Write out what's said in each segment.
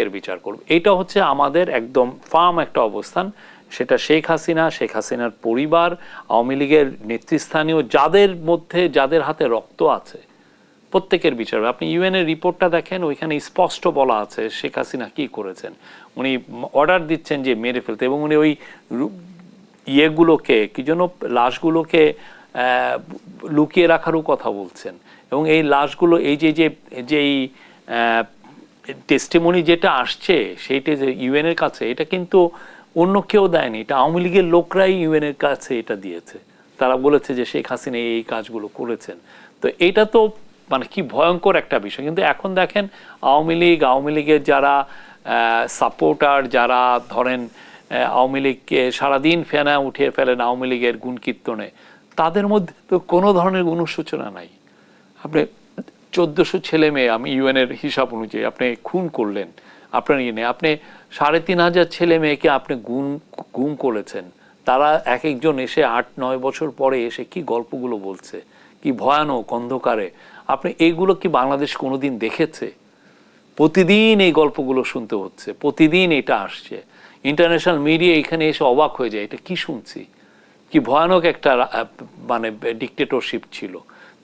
প্রত্যেকের বিচার করব। এটা হচ্ছে আমাদের একদম ফার্ম একটা অবস্থান। সেটা শেখ হাসিনা, শেখ হাসিনার পরিবার, আওয়ামী লীগের নেতৃস্থানীয়, যাদের মধ্যে, যাদের হাতে রক্ত আছে, প্রত্যেকের বিচার। আপনি ইউএনের রিপোর্টটা দেখেন, ওইখানে স্পষ্ট বলা আছে শেখ হাসিনা কি করেছেন। উনি অর্ডার দিচ্ছেন যে মেরে ফেলতে এবং উনি ওই ইয়েগুলোকে, কি যেন লাশগুলোকে লুকিয়ে রাখারও কথা বলছেন। এবং এই লাশগুলো, এই যে যে, যেই টেস্টিমনি যেটা আসছে, সেইটা যে ইউএনের কাছে, এটা কিন্তু অন্য কেউ দেয়নি। এটা আওয়ামী লীগের লোকরাই ইউএনের কাছে এটা দিয়েছে। তারা বলেছে যে শেখ হাসিনা এই কাজগুলো করেছেন। তো এটা তো মানে কি ভয়ঙ্কর একটা বিষয়। কিন্তু এখন দেখেন আওয়ামী লীগ, আওয়ামী লীগের যারা সাপোর্টার যারা ধরেন আওয়ামী লীগকে সারাদিন ফেনা উঠিয়ে ফেলেন আওয়ামী লীগের গুণ কীর্তনে তাদের মধ্যে তো কোনো ধরনের অনুশোচনা নাই। আপনি চোদ্দশো ছেলে মেয়ে আমি ইউএনের হিসাব অনুযায়ী আপনি খুন করলেন, আপনার ইয়ে আপনি সাড়ে তিন হাজার ছেলে মেয়েকে আপনি গুম গুম করেছেন। তারা এক একজন এসে আট, নয় বছর পরে এসে কি গল্পগুলো বলছে, কি ভয়ানক অন্ধকারে। আপনি এইগুলো কি বাংলাদেশ কোনোদিন দেখেছে? প্রতিদিন এই গল্পগুলো শুনতে হচ্ছে, প্রতিদিন এটা আসছে। ইন্টারন্যাশনাল মিডিয়া এখানে এসে অবাক হয়ে যায়, এটা কি শুনছি? কি ভয়ানক একটা মানে ডিকটেটরশিপ ছিল।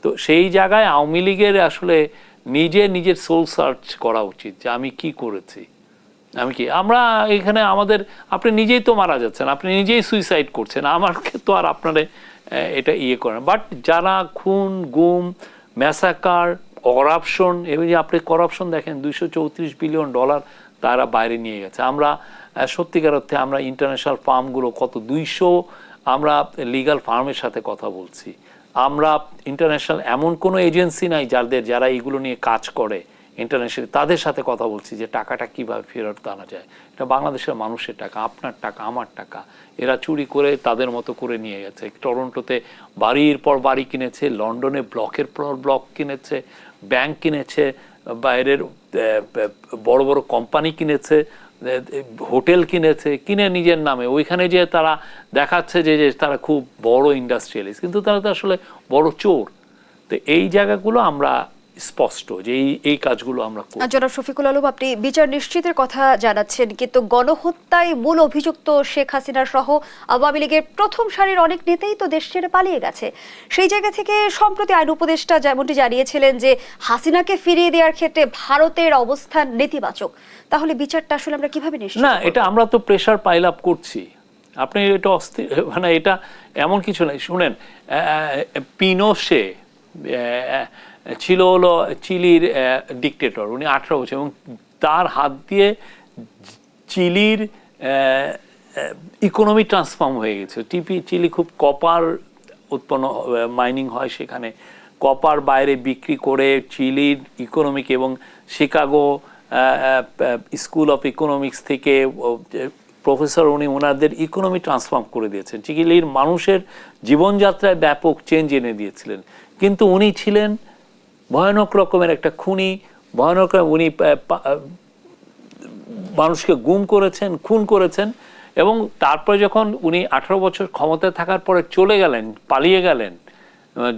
তো সেই জায়গায় আওয়ামী লীগের আসলে নিজে নিজের সোল সার্চ করা উচিত, যে আমি কি করেছি? আমি কি, আমরা এখানে আমাদের, আপনি নিজেই তো মারা যাচ্ছেন, আপনি নিজেই সুইসাইড করছেন, আমাকে তো আর আপনারে এটা ইয়ে করেন বাট যারা খুন, গুম ম্যাসাকার করাপশন এবং যে আপনি করাপশন দেখেন, দুইশো চৌত্রিশ বিলিয়ন ডলার তারা বাইরে নিয়ে গেছে। আমরা সত্যিকার অর্থে আমরা ইন্টারন্যাশনাল ফার্মগুলো কত, দুইশো, আমরা লিগাল ফার্মের সাথে কথা বলছি। আমরা ইন্টারন্যাশনাল এমন কোনো এজেন্সি নাই যাদের যারা এইগুলো নিয়ে কাজ করে ইন্টারন্যাশনাল তাদের সাথে কথা বলছি যে টাকাটা কীভাবে ফেরত আনা যায়। এটা বাংলাদেশের মানুষের টাকা, আপনার টাকা, আমার টাকা। এরা চুরি করে তাদের মতো করে নিয়ে গেছে। টরন্টোতে বাড়ির পর বাড়ি কিনেছে, লন্ডনে ব্লকের পর ব্লক কিনেছে ব্যাংক কিনেছে, বাইরের বড় বড় কোম্পানি কিনেছে হোটেল কিনেছে, কিনে নিজের নামে। ওইখানে যে তারা দেখাচ্ছে যে যে তারা খুব বড় ইন্ডাস্ট্রিয়ালিস্ট কিন্তু তারা তো আসলে বড় চোর। তো এই জায়গাগুলো আমরা স্পষ্ট যে এই এই কাজগুলো আমরা করি। জনাব শফিকুল আলম আপনি বিচার নিশ্চিতের কথা জানাচ্ছেন কিন্তু গণহত্যায় মূল অভিযুক্ত শেখ হাসিনা সহ আওয়ামী লীগের প্রথম সারির অনেক নেতাই তো দেশ ছেড়ে পালিয়ে গেছে। সেই জায়গা থেকে সম্প্রতি আইন উপদেষ্টা যেমনটি জানিয়েছিলেন যে হাসিনাকে ফিরিয়ে দেওয়ার ক্ষেত্রে ভারতের অবস্থান নেতিবাচক। তাহলে বিচারটা আসলে আমরা কীভাবে নিশ্চিত না এটা আমরা তো প্রেশার পাইল আপ করছি। আপনি এটা অস্থির মানে এটা এমন কিছু নাই শুনেন পিনোসে ছিল হলো চিলির ডিকটেটর উনি আঠারো বছর, এবং তার হাত দিয়ে চিলির ইকোনমি ট্রান্সফর্ম হয়ে গেছে। টিপি, চিলি খুব কপার উৎপন্ন মাইনিং হয় সেখানে। কপার বাইরে বিক্রি করে চিলির ইকোনমিক এবং শিকাগো স্কুল অফ ইকোনমিক্স থেকে প্রফেসর উনি ওনাদের ইকোনমি ট্রান্সফর্ম করে দিয়েছেন। চিলির মানুষের জীবনযাত্রায় ব্যাপক চেঞ্জ এনে দিয়েছিলেন। কিন্তু উনি ছিলেন ভয়ানক রকমের একটা খুনি, ভয়ানক উনি মানুষকে গুম করেছেন, খুন করেছেন এবং তারপরে যখন উনি আঠারো বছর ক্ষমতায় থাকার পরে চলে গেলেন, পালিয়ে গেলেন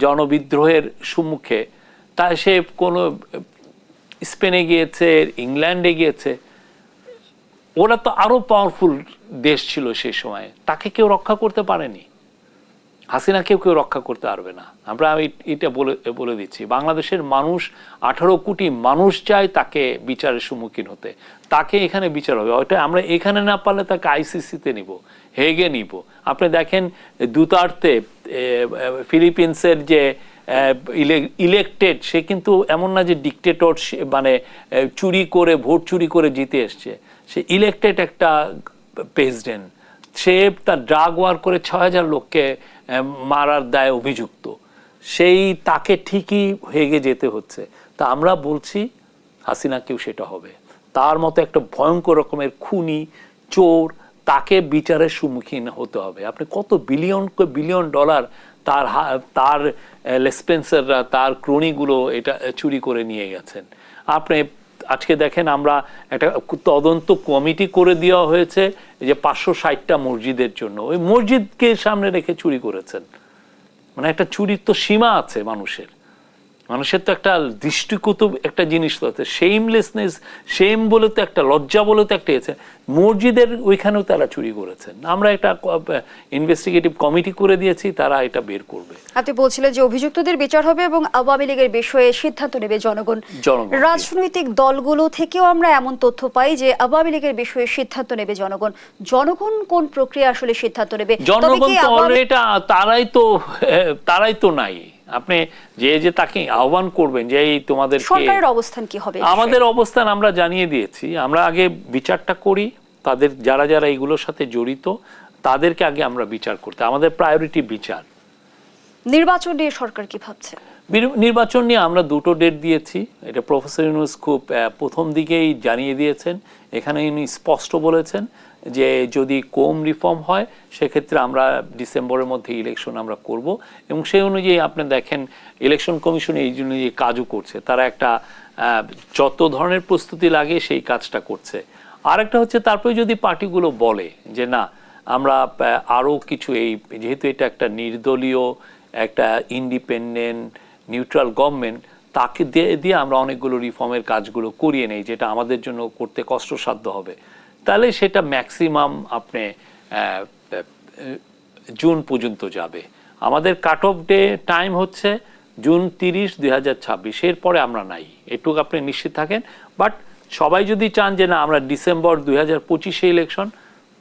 জনবিদ্রোহের সম্মুখে, তা সে কোনো, স্পেনে গিয়েছে, ইংল্যান্ডে গিয়েছে, ওরা তো আরও পাওয়ারফুল দেশ ছিল সেই সময়ে, তাকে কেউ রক্ষা করতে পারেনি। হাসিনা কেউ রক্ষা করতে পারবে না। আমরা আমি এটা বলে বলে দিচ্ছি। বাংলাদেশের মানুষ, আঠারো কোটি মানুষ চায় তাকে বিচারের সম্মুখীন হতে। তাকে এখানে বিচার হবে। ওইটা আমরা এখানে না পারলে তাকে আইসিসিতে নিব, হেগে নিব। আপনি দেখেন দুতার্তে ফিলিপিন্সের যে ইলেকটেড, সে কিন্তু এমন না যে ডিকটেটর মানে চুরি করে, ভোট চুরি করে জিতে এসছে। সে ইলেকটেড একটা প্রেসিডেন্ট। সে তার ড্রাগ ওয়ার করে ছয় হাজার লোককে মারার দায় অভিযুক্ত। সেই তাকে ঠিকই হেগে যেতে হচ্ছে। তা আমরা বলছি হাসিনাকেও সেটা হবে। তার মতো একটা ভয়ঙ্কর রকমের খুনি, চোর, তাকে বিচারের সম্মুখীন হতে হবে। আপনি কত বিলিয়ন বিলিয়ন ডলার তার তার লেসপেন্সাররা তার ক্রনিগুলো এটা চুরি করে নিয়ে গেছেন। আপনি আজকে দেখেন আমরা একটা তদন্ত কমিটি করে দেওয়া হয়েছে যে পাঁচশো ষাটটা মসজিদের জন্য। ওই মসজিদকে সামনে রেখে চুরি করেছেন। মানে একটা চুরির তো সীমা আছে মানুষের। মানুষের তো একটা দৃষ্টিকত একটা জিনিস তো আছে। শেমলেসনেস শেম বলে তো একটা লজ্জা বলে তো একটা আছে। মসজিদের ওইখানেও তারা চুরি করেছেন আমরা একটা ইনভেস্টিগেটিভ কমিটি করে দিয়েছি তারা এটা বের করবে। আপনি বলছিলেন যে অভিযুক্তদের বিচার হবে এবং আওয়ামী লীগের বিষয়ে সিদ্ধান্ত নেবে জনগণ। রাজনৈতিক দলগুলো থেকেও আমরা এমন তথ্য পাই যে আওয়ামী লীগের বিষয়ে সিদ্ধান্ত নেবে জনগণ। জনগণ কোন প্রক্রিয়া আসলে সিদ্ধান্ত নেবে? জনগণ তো তারাই তো তারাই তো নাই। আপনি যে যে তাকে আহ্বান করবেন যে এই তোমাদের সরকারের অবস্থান কি হবে আমাদের অবস্থান আমরা জানিয়ে দিয়েছি। আমরা আগে বিচারটা করি তাদের যারা যারা এগুলোর সাথে জড়িত তাদেরকে আগে আমরা বিচার করতে। আমাদের প্রায়োরিটি বিচার। নির্বাচন নিয়ে সরকার কি ভাবছে? নির্বাচন নিয়ে আমরা দুটো ডেট দিয়েছি। এটা প্রফেসর ইউনুস খুব প্রথম দিকেই জানিয়ে দিয়েছেন এখানে উনি স্পষ্ট বলেছেন যে যদি কোম রিফর্ম হয় সেক্ষেত্রে আমরা ডিসেম্বরের মধ্যে ইলেকশন আমরা করব। এবং সেই অনুযায়ী আপনি দেখেন ইলেকশন কমিশন এই জন্য যে কাজও করছে। তারা একটা যত ধরনের প্রস্তুতি লাগে সেই কাজটা করছে। আরেকটা হচ্ছে তারপরে যদি পার্টিগুলো বলে যে না আমরা আহ, আরও কিছু এই যেহেতু এটা একটা নির্দলীয় একটা ইন্ডিপেন্ডেন্ট নিউট্রাল গভর্নমেন্ট তাকে দিয়ে দিয়ে আমরা অনেকগুলো রিফর্মের কাজগুলো করিয়ে নেই, যেটা আমাদের জন্য করতে কষ্টসাধ্য হবে। তাহলে সেটা ম্যাক্সিমাম আপনি জুন পর্যন্ত যাবে। আমাদের কাট অফ ডে টাইম হচ্ছে জুন তিরিশ দুই হাজার ছাব্বিশ, এরপরে আমরা নাই। এটুকু আপনি নিশ্চিত থাকেন। বাট সবাই যদি চান যে না, আমরা ডিসেম্বর দুই হাজার পঁচিশে ইলেকশন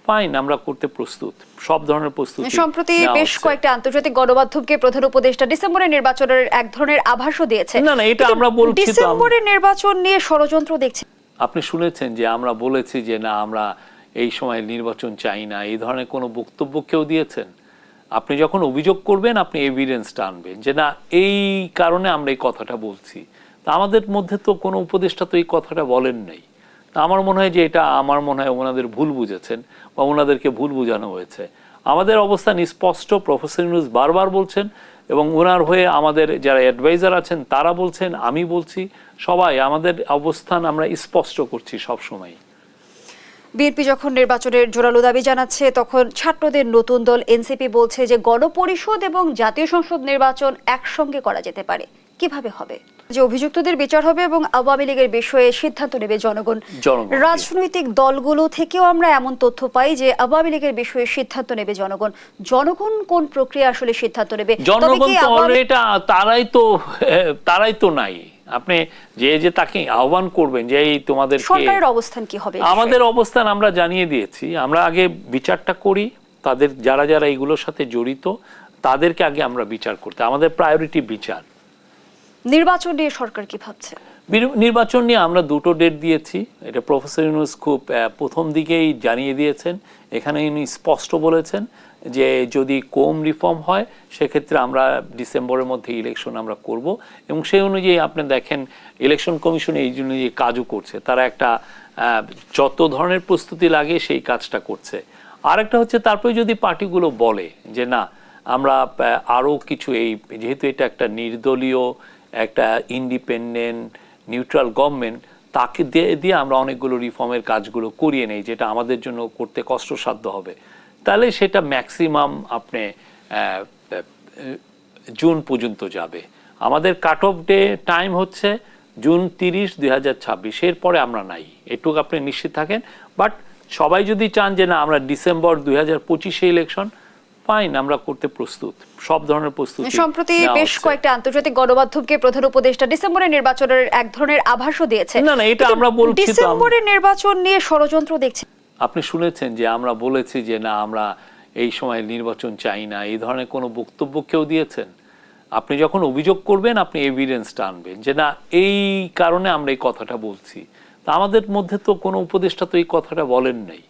ফাইন আমরা করতে প্রস্তুত। সব ধরনের প্রস্তুতি সম্প্রতি বেশ কয়েকটা আন্তর্জাতিক গণমাধ্যমকে প্রধান উপদেষ্টা ডিসেম্বরের নির্বাচনের এক ধরনের আভাসও দিয়েছে। না, না, এটা আমরা বলছি ডিসেম্বরের নির্বাচন নিয়ে ষড়যন্ত্র দেখছে। আপনি শুনেছেন যে আমরা বলেছি যে না আমরা এই সময় নির্বাচন চাই না এই ধরনের কোনো বক্তব্য কেউ দিয়েছেন? আপনি যখন অভিযোগ করবেন আপনি এভিডেন্সটা আনবেন যে না এই কারণে আমরা এই কথাটা বলছি। তা আমাদের মধ্যে তো কোনো উপদেষ্টা তো এই কথাটা বলেন নাই। আমার মনে হয় যে এটা আমার মনে হয় ওনাদের ভুল বুঝেছেন বা ওনাদেরকে ভুল বোঝানো হয়েছে। আমাদের অবস্থান স্পষ্ট, প্রফেসর ইউনুস বারবার বলছেন এবং ওনার হয়ে আমাদের যারা অ্যাডভাইজার আছেন তারা বলছেন, আমি বলছি, সবাই আমাদের অবস্থান আমরা স্পষ্ট করছি সব সময় বিএনপি যখন নির্বাচনের জোরালো দাবি জানাচ্ছে, তখন ছাত্রদের নতুন দল এনসিপি বলছে যে গণপরিষদ এবং জাতীয় সংসদ নির্বাচন একসঙ্গে করা যেতে পারে। কীভাবে হবে? যে অভিযুক্তদের বিচার হবে এবং আওয়ামী লীগের বিষয়ে সিদ্ধান্ত নেবে জনগণ। রাজনৈতিক দলগুলো থেকেও আমরা এমন তথ্য পাই যে আওয়ামী লীগের বিষয়ে সিদ্ধান্ত নেবে জনগণ। জনগণ কোন প্রক্রিয়া আসলে সিদ্ধান্ত নেবে? জনগণ তো তারাই তো তারাই তো নাই। আপনি যে যে তাকে আহ্বান করবেন যে এই তোমাদের সরকারের অবস্থান কি হবে আমাদের অবস্থান আমরা জানিয়ে দিয়েছি। আমরা আগে বিচারটা করি তাদের যারা যারা এগুলোর সাথে জড়িত তাদেরকে আগে আমরা বিচার করতে। আমাদের প্রায়োরিটি বিচার। নির্বাচন নিয়ে সরকার কি ভাবছে? নির্বাচন নিয়ে আমরা দুটো ডেট দিয়েছি। এটা প্রফেসর ইউনুস খুব প্রথম দিকেই জানিয়ে দিয়েছেন। এখানে উনি স্পষ্ট বলেছেন যে যদি কোম রিফর্ম হয় সেক্ষেত্রে আমরা ডিসেম্বরের মধ্যে ইলেকশন আমরা করব। এবং সেই অনুযায়ী আপনি দেখেন ইলেকশন কমিশন এই জন্য যে কাজও করছে। তারা একটা যত ধরনের প্রস্তুতি লাগে সেই কাজটা করছে। আরেকটা হচ্ছে তারপরে যদি পার্টিগুলো বলে যে না আমরা আহ, আরও কিছু এই যেহেতু এটা একটা নির্দলীয় একটা ইন্ডিপেন্ডেন্ট নিউট্রাল গভর্নমেন্ট তাকে দিয়ে দিয়ে আমরা অনেকগুলো রিফর্মের কাজগুলো করিয়ে নেই, যেটা আমাদের জন্য করতে কষ্টসাধ্য হবে। তাহলে সেটা ম্যাক্সিমাম আপনি জুন পর্যন্ত যাবে। আমাদের কাট অফ ডে টাইম হচ্ছে জুন তিরিশ দুই হাজার ছাব্বিশ, এরপরে আমরা নাই। এটুকু আপনি নিশ্চিত থাকেন। বাট সবাই যদি চান যে না, আমরা ডিসেম্বর দুই হাজার পঁচিশে ইলেকশন ফাইন আমরা করতে প্রস্তুত। সব ধরনের প্রস্তুতি সম্প্রতি বেশ কয়েকটা আন্তর্জাতিক গণমাধ্যমকে প্রধান উপদেষ্টা ডিসেম্বরের নির্বাচনের এক ধরনের আভাসও দিয়েছে না, না, এটা আমরা বলছি ডিসেম্বরের নির্বাচন নিয়ে ষড়যন্ত্র দেখছে। আপনি শুনেছেন যে আমরা বলেছি যে না আমরা এই সময় নির্বাচন চাই না। এই ধরনের কোনো বক্তব্য কেউ দিয়েছেন? আপনি যখন অভিযোগ করবেন আপনি এভিডেন্সটা আনবেন যে না এই কারণে আমরা এই কথাটা বলছি। তা আমাদের মধ্যে তো কোনো উপদেষ্টা তো এই কথাটা বলেন নাই।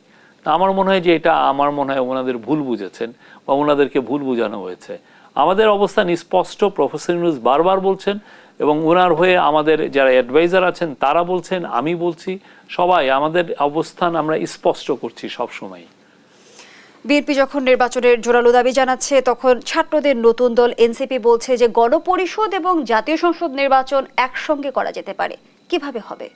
আমার মনে হয় যে এটা আমার মনে হয় ওনাদের ভুল বুঝেছেন বা ওনাদেরকে ভুল বোঝানো হয়েছে। আমাদের অবস্থান স্পষ্ট, প্রফেসর ইউনুস বারবার বলছেন এবং ওনার হয়ে আমাদের যারা অ্যাডভাইজার আছেন তারা বলছেন, আমি বলছি, সবাই আমাদের অবস্থান আমরা স্পষ্ট করছি সব সময় বিএনপি যখন নির্বাচনের জোরালো দাবি জানাচ্ছে, তখন ছাত্রদের নতুন দল এনসিপি বলছে যে গণপরিষদ এবং জাতীয় সংসদ নির্বাচন একসঙ্গে করা যেতে পারে। কীভাবে হবে?